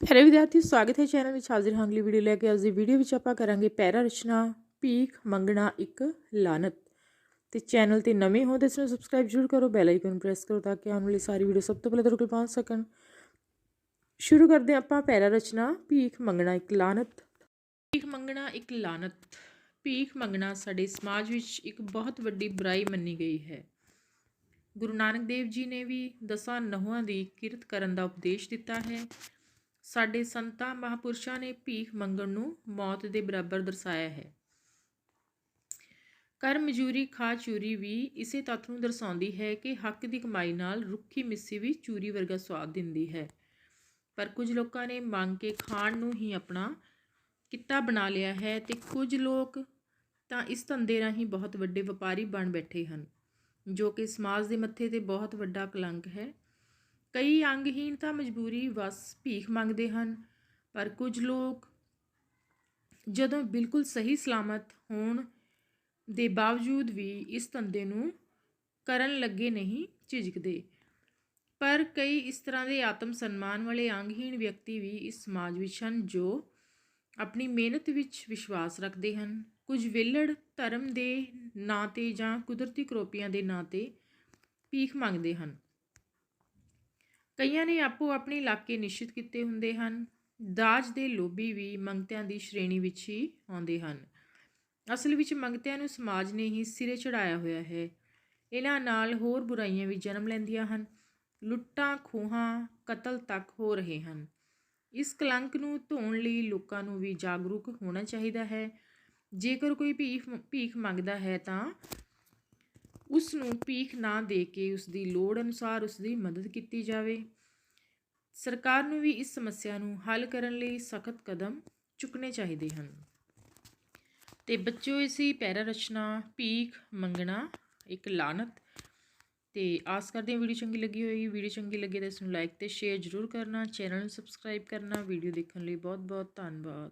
Hello ਵਿਦਿਆਰਥੀ ਸਵਾਗਤ ਹੈ ਚੈਨਲ ਵਿੱਚ ਹਾਜ਼ਰ ਹਾਂ। ਅਗਲੀ ਵੀਡੀਓ ਲੈ ਕੇ ਅੱਜ ਦੀ ਵੀਡੀਓ ਵਿੱਚ ਆਪਾਂ ਕਰਾਂਗੇ ਪੈਰਾ ਰਚਨਾ, ਭੀਖ ਮੰਗਣਾ, ਇੱਕ ਲਾਨਤ ਤੇ ਚੈਨਲ ਤੇ ਨਵੇਂ ਹੋ ਤਾਂ ਇਸ ਨੂੰ ਸਬਸਕ੍ਰਾਈਬ ਜ਼ਰੂਰ ਕਰੋ ਬੈਲ ਆਈਕਨ ਪ੍ਰੈਸ ਕਰੋ ਤਾਂ ਕਿ ਆਉਣ ਵਾਲੀ ਸਾਰੀ ਵੀਡੀਓ ਸਭ ਤੋਂ ਪਹਿਲਾਂ ਤੁਹਾਡੇ ਕੋਲ ਪਹੁੰਚ ਸਕਣ। ਸ਼ੁਰੂ ਕਰਦੇ ਹਾਂ ਆਪਾਂ ਪੈਰਾ ਰਚਨਾ, ਭੀਖ ਮੰਗਣਾ, ਇੱਕ ਲਾਨਤ ਭੀਖ ਮੰਗਣਾ, ਇੱਕ ਲਾਨਤ ਭੀਖ ਮੰਗਣਾ ਸਾਡੇ ਸਮਾਜ ਵਿੱਚ ਇੱਕ ਬਹੁਤ ਵੱਡੀ ਬੁਰਾਈ ਮੰਨੀ ਗਈ ਹੈ। ਗੁਰੂ ਨਾਨਕ ਦੇਵ ਜੀ ਨੇ ਵੀ ਦਸਾਂ ਨਹੁੰਆਂ ਦੀ ਕਿਰਤ ਕਰਨ ਦਾ ਉਪਦੇਸ਼ ਦਿੱਤਾ ਹੈ। ਸਾਡੇ ਸੰਤਾਂ ਮਹਾਪੁਰਸ਼ਾਂ ਨੇ ਭੀਖ ਮੰਗਣ ਨੂੰ ਮੌਤ ਦੇ ਬਰਾਬਰ ਦਰਸਾਇਆ ਹੈ। ਕਰ ਮਜੂਰੀ ਖਾ ਚੂਰੀ ਵੀ ਇਸੇ ਤੱਥ ਨੂੰ ਦਰਸਾਉਂਦੀ ਹੈ ਕਿ ਹੱਕ ਦੀ ਕਮਾਈ ਨਾਲ ਰੁੱਖੀ ਮਿੱਸੀ ਵੀ ਚੂਰੀ ਵਰਗਾ ਸਵਾਦ ਦਿੰਦੀ ਹੈ। ਪਰ ਕੁਝ ਲੋਕਾਂ ਨੇ ਮੰਗ ਕੇ ਖਾਣ ਨੂੰ ਹੀ ਆਪਣਾ ਕਿੱਤਾ ਬਣਾ ਲਿਆ ਹੈ ਤੇ ਕੁਝ ਲੋਕ ਤਾਂ ਇਸ ਧੰਦੇ ਰਾਹੀਂ ਬਹੁਤ ਵੱਡੇ ਵਪਾਰੀ ਬਣ ਬੈਠੇ ਹਨ, ਜੋ ਕਿ ਸਮਾਜ ਦੇ ਮੱਥੇ ਤੇ ਬਹੁਤ ਵੱਡਾ ਕਲੰਕ ਹੈ। ਕਈ ਅੰਗਹੀਨ ਤਾਂ ਮਜਬੂਰੀ ਵਸ ਭੀਖ ਮੰਗਦੇ ਹਨ, ਪਰ ਕੁਝ ਲੋਕ ਜਦੋਂ ਬਿਲਕੁਲ ਸਹੀ ਸਲਾਮਤ ਹੋਣ ਦੇ ਬਾਵਜੂਦ ਵੀ ਇਸ ਧੰਦੇ ਨੂੰ ਕਰਨ ਲੱਗੇ ਨਹੀਂ ਝਿਜਕਦੇ। ਪਰ ਕਈ ਇਸ ਤਰ੍ਹਾਂ ਦੇ ਆਤਮ ਸਨਮਾਨ ਵਾਲੇ ਅੰਗਹੀਣ ਵਿਅਕਤੀ ਵੀ ਇਸ ਸਮਾਜ ਵਿੱਚ ਹਨ ਜੋ ਆਪਣੀ ਮਿਹਨਤ ਵਿੱਚ ਵਿਸ਼ਵਾਸ ਰੱਖਦੇ ਹਨ। ਕੁਝ ਵਿਲੜ ਧਰਮ ਦੇ ਨਾਂ ਤੇ ਜਾਂ ਕੁਦਰਤੀ ਕਰੋਪੀਆਂ ਦੇ ਨਾਂ ਤੇ ਭੀਖ ਮੰਗਦੇ ਹਨ। ਕਈਆਂ ਨੇ ਆਪੋ ਆਪਣੇ ਇਲਾਕੇ ਨਿਸ਼ਚਿਤ ਕੀਤੇ ਹੁੰਦੇ ਹਨ। ਦਾਜ ਦੇ ਲੋਭੀ ਵੀ ਮੰਗਤਿਆਂ ਦੀ ਸ਼੍ਰੇਣੀ ਵਿੱਚ ਹੀ ਆਉਂਦੇ ਹਨ। ਅਸਲ ਵਿੱਚ ਮੰਗਤਿਆਂ ਨੂੰ ਸਮਾਜ ਨੇ ਹੀ ਸਿਰੇ ਚੜਾਇਆ ਹੋਇਆ ਹੈ। ਇਹਨਾਂ ਨਾਲ ਹੋਰ ਬੁਰਾਈਆਂ ਵੀ ਜਨਮ ਲੈਂਦੀਆਂ ਹਨ। ਲੁੱਟਾਂ, ਖੋਹਾਂ, ਕਤਲ ਤੱਕ ਹੋ ਰਹੇ ਹਨ। ਇਸ ਕਲੰਕ ਨੂੰ ਧੋਣ ਲਈ ਲੋਕਾਂ ਨੂੰ ਵੀ ਜਾਗਰੂਕ ਹੋਣਾ ਚਾਹੀਦਾ ਹੈ। ਜੇਕਰ ਕੋਈ ਭੀਖ ਭੀਖ ਮੰਗਦਾ ਹੈ ਤਾਂ ਉਸ ਨੂੰ ਭੀਖ ਨਾ ਦੇ ਕੇ ਉਸ ਦੀ ਲੋੜ ਅਨੁਸਾਰ ਉਸ ਦੀ ਮਦਦ ਕੀਤੀ ਜਾਵੇ। ਸਰਕਾਰ ਨੂੰ ਵੀ ਇਸ ਸਮੱਸਿਆ ਨੂੰ ਹੱਲ ਕਰਨ ਲਈ ਸਖਤ ਕਦਮ ਚੁੱਕਣੇ ਚਾਹੀਦੇ ਹਨ। ਤੇ ਬੱਚਿਓ ਇਸੀ ਪੈਰਾ ਰਚਨਾ, ਭੀਖ ਮੰਗਣਾ, ਇੱਕ ਲਾਨਤ। ਤੇ ਆਸ ਕਰਦੇ ਹਾਂ ਵੀਡੀਓ ਚੰਗੀ ਲੱਗੀ ਹੋਏਗੀ। ਵੀਡੀਓ ਚੰਗੀ ਲੱਗੇ ਤਾਂ ਇਸ ਨੂੰ ਲਾਈਕ ਤੇ ਸ਼ੇਅਰ ਜ਼ਰੂਰ ਕਰਨਾ ਚੈਨਲ ਨੂੰ ਸਬਸਕ੍ਰਾਈਬ ਕਰਨਾ ਵੀਡੀਓ ਦੇਖਣ ਲਈ ਬਹੁਤ ਬਹੁਤ ਧੰਨਵਾਦ।